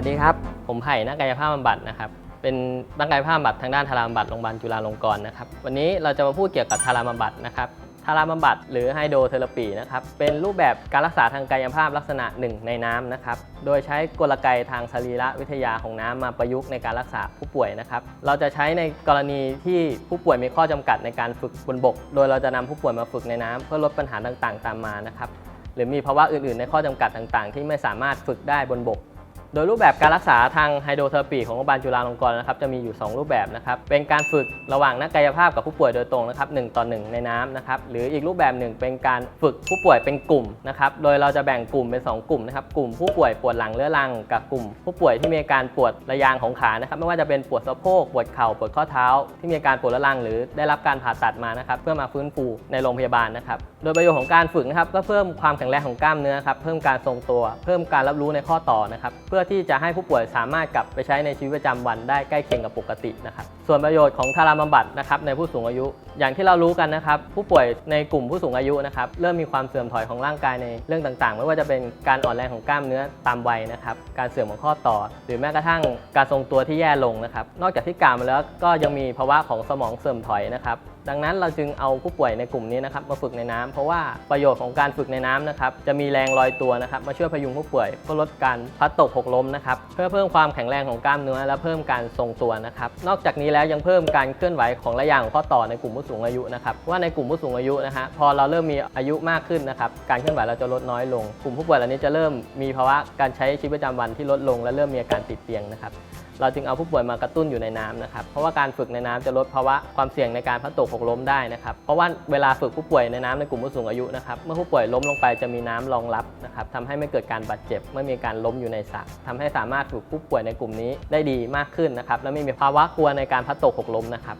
สดีครับ ผมไผ่นักกายภาพบำบัดนะครับ เป็นนักกายภาพบำบัดทางด้านทาราบำบัดโรงพยาบาลจุฬาลงกรณ์นะครับ วันนี้เราจะมาพูดเกี่ยวกับทาราบำบัดนะครับ ทาราบำบัดหรือไฮโดเทอราปีนะครับ เป็นรูปแบบการรักษาทางกายภาพลักษณะหนึ่งในน้ำนะครับ โดยใช้กลไกทางสรีระวิทยาของน้ำมาประยุกต์ในการรักษาผู้ป่วยนะครับ เราจะใช้ในกรณีที่ผู้ป่วยมีข้อจำกัดในการฝึกบนบก โดยเราจะนำผู้ป่วยมาฝึกในน้ำเพื่อลดปัญหาต่างๆ ตามมานะครับ หรือมีภาวะอื่นๆ ในข้อจำกัดต่าง ๆ ที่ไม่สามารถฝึกได้บนบก โดยรูปแบบการรักษาทางไฮโดรเทอราปีของโรงพยาบาลจุฬาลงกรณ์นะครับจะมีอยู่ 2 รูปแบบนะครับเป็นการฝึกระหว่างนักกายภาพกับผู้ป่วยโดยตรงนะครับ1ต่อ 1 ในน้ำนะครับหรืออีกรูปแบบหนึ่งเป็นการฝึกผู้ป่วยเป็นกลุ่มนะครับโดยเราจะแบ่งกลุ่มเป็น 2 กลุ่มนะครับกลุ่มผู้ป่วยปวดหลังเรื้อรังกับกลุ่ม ผู้ป่วยที่มีอาการปวดระยางของขานะครับไม่ว่าจะเป็นปวดสะโพกปวดเข่าปวดข้อเท้า ที่มีอาการปวดเรื้อรัง หรือได้รับการผ่าตัดมานะครับเพื่อมาฟื้นฟูในโรงพยาบาลนะครับโดยประโยชน์ของการฝึกนะครับก็เพิ่มความแข็งแรงของกล้ามเนื้อครับเพิ่มการทรงตัว เพิ่มการรับรู้ในข้อต่อนะครับเพื่อที่จะให้ผู้ป่วยสามารถกลับไปใช้ในชีวิตประจำวันได้ใกล้เคียงกับปกตินะครับส่วนประโยชน์ของทาราบำบัดนะครับในผู้สูงอายุ อย่างที่เรารู้กันนะครับผู้ป่วยในกลุ่มผู้สูงอายุนะครับเริ่มมีความเสื่อมถอยของร่างกายในเรื่องต่างๆ ไม่ว่าจะเป็นการอ่อนแรงของกล้ามเนื้อตามวัยนะครับการเสื่อมของข้อต่อ หรือแม้กระทั่งการทรงตัวที่แย่ลงนะครับนอกจากที่กล่าวมาแล้วก็ยังมีภาวะของสมองเสื่อมถอยนะครับ ดังนั้นเราจึงเอาผู้ป่วยในกลุ่มนี้นะครับมาฝึกในน้ำเพราะว่าประโยชน์ของการฝึกในน้ำนะครับจะมีแรงลอยตัวนะครับมาช่วยพยุงผู้ป่วยเพื่อลดการพลัดตกหกล้มนะครับเพื่อเพิ่มความแข็งแรงของกล้ามเนื้อ และเพิ่มการทรงตัวนะครับนอกจากนี้แล้วยังเพิ่มการเคลื่อนไหวของระยางของข้อต่อในกลุ่มผู้สูงอายุนะครับว่าในกลุ่มผู้สูงอายุนะฮะพอเราเริ่มมีอายุมากขึ้นนะครับการเคลื่อนไหวเราจะลดน้อยลง กลุ่มผู้ป่วยเหล่านี้จะเริ่มมีภาวะการใช้ชีวิตประจำวันที่ลดลง และเริ่มมีอาการติดเตียงนะครับ เราจึงเอาผู้ป่วยมากระตุ้นอยู่ในน้ำนะครับ เพราะว่าการฝึกในน้ำจะลดภาวะความเสี่ยงในการพัดตกหกล้มได้นะครับ เพราะว่าเวลาฝึกผู้ป่วยในน้ำในกลุ่มผู้สูงอายุนะครับ เมื่อผู้ป่วยล้มลงไปจะมีน้ำรองรับนะครับทำให้ไม่เกิดการบาดเจ็บเมื่อมีการล้มอยู่ในสระทำให้สามารถฝึกผู้ป่วยในกลุ่มนี้ได้ดีมากขึ้นนะครับ และไม่มีภาวะกลัวในการพัดตกหกล้มนะครับ